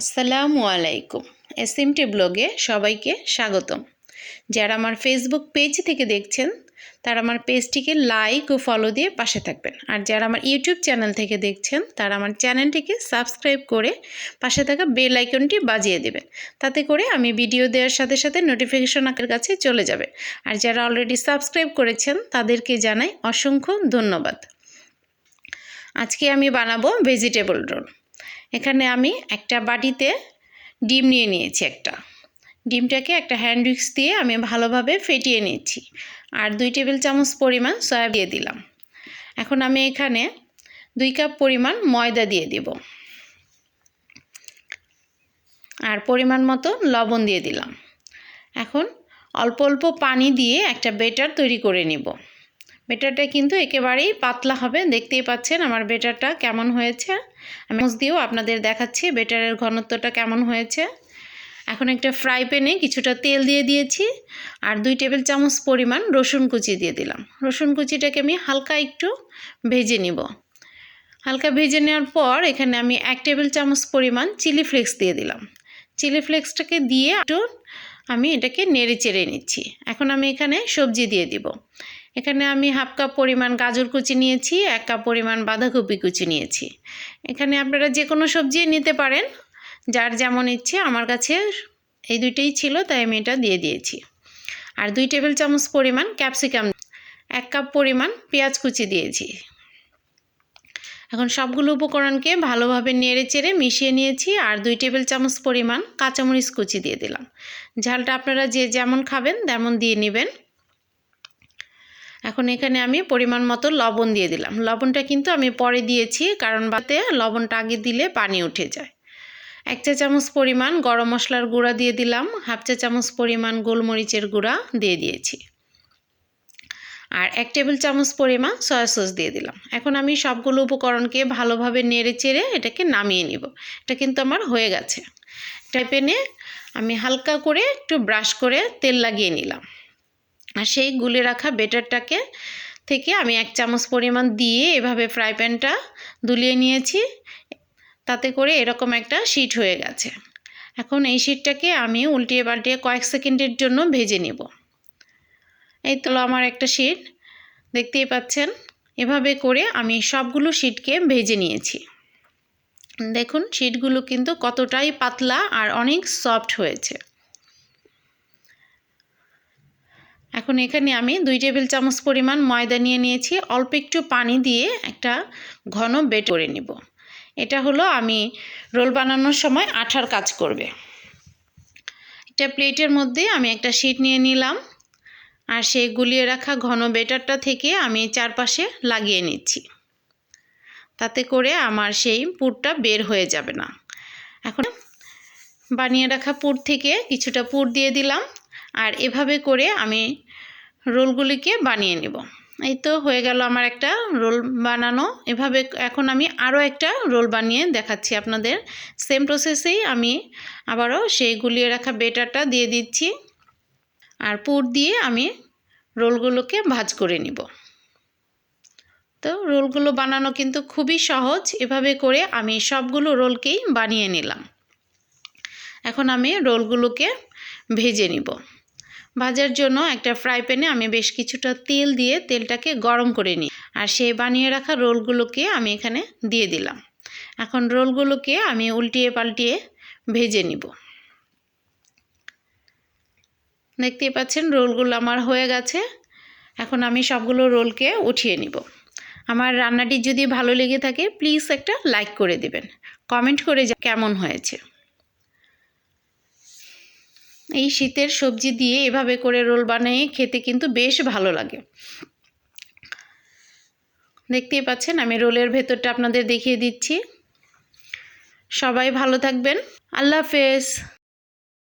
আসসালামু আলাইকুম। এসএমটি ব্লগে সবাইকে স্বাগতম। যারা আমার ফেসবুক পেজ থেকে দেখছেন, তারা আমার পেজটিকে লাইক ও ফলো দিয়ে পাশে থাকবেন। আর যারা আমার ইউটিউব চ্যানেল থেকে দেখছেন, তারা আমার চ্যানেলটিকে সাবস্ক্রাইব করে পাশে থাকা বেল আইকনটি বাজিয়ে দেবেন। তাতে করে আমি ভিডিও দেওয়ার সাথে সাথে নোটিফিকেশন আপনার কাছে চলে যাবে। আর যারা অলরেডি সাবস্ক্রাইব করেছেন, তাদেরকে জানাই অসংখ্য ধন্যবাদ। আজকে আমি বানাবো ভেজিটেবল রোল এখানে আমি একটা বাটিতে ডিম নিয়ে নিয়েছি একটা। ডিমটাকে একটা হ্যান্ড উইক্স দিয়ে আমি ভালোভাবে ফেটিয়ে নিচ্ছি। আর দুই টেবিল চামচ পরিমাণ সয়া দিয়ে দিলাম। এখন আমি এখানে দুই কাপ পরিমাণ ময়দা দিয়ে দিব। আর পরিমাণ মতো লবণ দিয়ে দিলাম। এখন অল্প অল্প পানি দিয়ে একটা বেটার তৈরি করে নিব। বেটারটা কিন্তু একেবারেই পাতলা হবে। দেখতেই পাচ্ছেন আমার বেটারটা কেমন হয়েছে। আমি দিয়েও আপনাদের দেখাচ্ছি বেটারের ঘনত্বটা কেমন হয়েছে। এখন একটা ফ্রাই প্যানে কিছুটা তেল দিয়ে দিয়েছি আর দুই টেবিল চামচ পরিমাণ রসুন কুচি দিয়ে দিলাম। রসুন কুচিটাকে আমি হালকা একটু ভেজে নিব। হালকা ভেজে নেওয়ার পর এখানে আমি এক টেবিল চামচ পরিমাণ চিলি ফ্লেক্স দিয়ে দিলাম। চিলি ফ্লেক্সটাকে দিয়ে একটু আমি এটাকে নেড়ে চেড়ে নিচ্ছি। এখন আমি এখানে সবজি দিয়ে দিব। এখানে আমি হাফ কাপ পরিমাণ গাজর কুচি নিয়েছি, এক কাপ পরিমাণ বাঁধাকপি কুচি নিয়েছি। এখানে আপনারা যে কোনো সবজি নিতে পারেন, যার যেমন ইচ্ছে আমার কাছে এই দুইটাই ছিল, তাই আমি এটা দিয়ে দিয়েছি। আর দুই টেবিল চামচ পরিমাণ ক্যাপসিকাম, এক কাপ পরিমাণ পেঁয়াজ কুচি দিয়েছি। এখন সবগুলো উপকরণকে ভালোভাবে নেড়ে চেড়ে মিশিয়ে নিয়েছি, আর দুই টেবিল চামচ পরিমাণ কাঁচামরিচ কুচি দিয়ে দিলাম। ঝালটা আপনারা যে যেমন খাবেন, তেমন দিয়ে নেবেন। এখন এখানে আমি পরিমাণ মতো লবণ দিয়ে দিলাম। লবণটা কিন্তু আমি পরে দিয়েছি, কারণ বাতে লবণটা আগে দিলে পানি উঠে যায়। এক চা চামচ পরিমাণ গরম মশলার গুঁড়া দিয়ে দিলাম, হাফ চা চামচ পরিমাণ গোলমরিচের গুঁড়া দিয়ে দিয়েছি। আর এক টেবিল চামচ পরিমাণ সয়া সস দিয়ে দিলাম। এখন আমি সবগুলো উপকরণকে ভালোভাবে নেড়ে চেড়ে এটাকে নামিয়ে নিব। এটা কিন্তু আমার হয়ে গেছে। টাইপেনে আমি হালকা করে একটু ব্রাশ করে তেল লাগিয়ে নিলাম। আর সেই গুলে রাখা বেটারটাকে থেকে আমি এক চামচ পরিমাণ দিয়ে এভাবে ফ্রাই প্যানটা দুলিয়ে নিয়েছি। তাতে করে এরকম একটা শিট হয়ে গেছে। এখন এই শিটটাকে আমি উল্টিয়ে পাল্টিয়ে কয়েক সেকেন্ডের জন্য ভেজে নিব। এই তো আমার একটা শিট, দেখতেই পাচ্ছেন? এভাবে করে আমি সবগুলো শিটকে ভেজে নিয়েছি। দেখুন, শিটগুলো কিন্তু কতটাই পাতলা আর অনেক সফট হয়েছে। এখন এখানে আমি দুই টেবিল চামচ পরিমাণ ময়দা নিয়ে নিয়েছি। অল্প একটু পানি দিয়ে একটা ঘন বেট করে নিব। এটা হলো আমি রোল বানানোর সময় আঠার কাজ করবে। একটা প্লেটের মধ্যে আমি একটা শিট নিয়ে নিলাম আর সেই গুলিয়ে রাখা ঘন বেটারটা থেকে আমি চারপাশে লাগিয়ে নিচ্ছি। তাতে করে আমার সেই পুরটা বের হয়ে যাবে না। এখন বানিয়ে রাখা পুর থেকে কিছুটা পুর দিয়ে দিলাম। আর এভাবে করে আমি রোলগুলিকে বানিয়ে নেব। এই তো হয়ে গেল আমার একটা রোল বানানো। এভাবে এখন আমি আরও একটা রোল বানিয়ে দেখাচ্ছি আপনাদের। সেম প্রসেসেই আমি আবারও সেই গুলিয়ে রাখা বেটারটা দিয়ে দিচ্ছি। আর পুর দিয়ে আমি রোলগুলোকে ভাজ করে নিব। তো রোলগুলো বানানো কিন্তু খুবই সহজ। এভাবে করে আমি সবগুলো রোলকেই বানিয়ে নিলাম। এখন আমি রোলগুলোকে ভেজে নিব। ভাজার জন্য একটা ফ্রাই প্যানে আমি বেশ কিছুটা তেল দিয়ে তেলটাকে গরম করে নিই। আর সেই বানিয়ে রাখা রোলগুলোকে আমি এখানে দিয়ে দিলাম। এখন রোলগুলোকে আমি উল্টিয়ে পাল্টিয়ে ভেজে নিব। দেখতেই পাচ্ছেন, রোলগুলো আমার হয়ে গেছে। এখন আমি সবগুলো রোলকে উঠিয়ে নিব। আমার রান্নাটি যদি ভালো লেগে থাকে প্লিজ একটা লাইক করে দেবেন। কমেন্ট করে কেমন হয়েছে। এই শীতের সবজি দিয়ে এভাবে করে রোল বানিয়ে খেতে কিন্তু বেশ ভালো লাগে। দেখতেই পাচ্ছেন, আমি রোলের ভেতরটা আপনাদের দেখিয়ে দিচ্ছি। সবাই ভালো থাকবেন। আল্লাহ হাফেজ।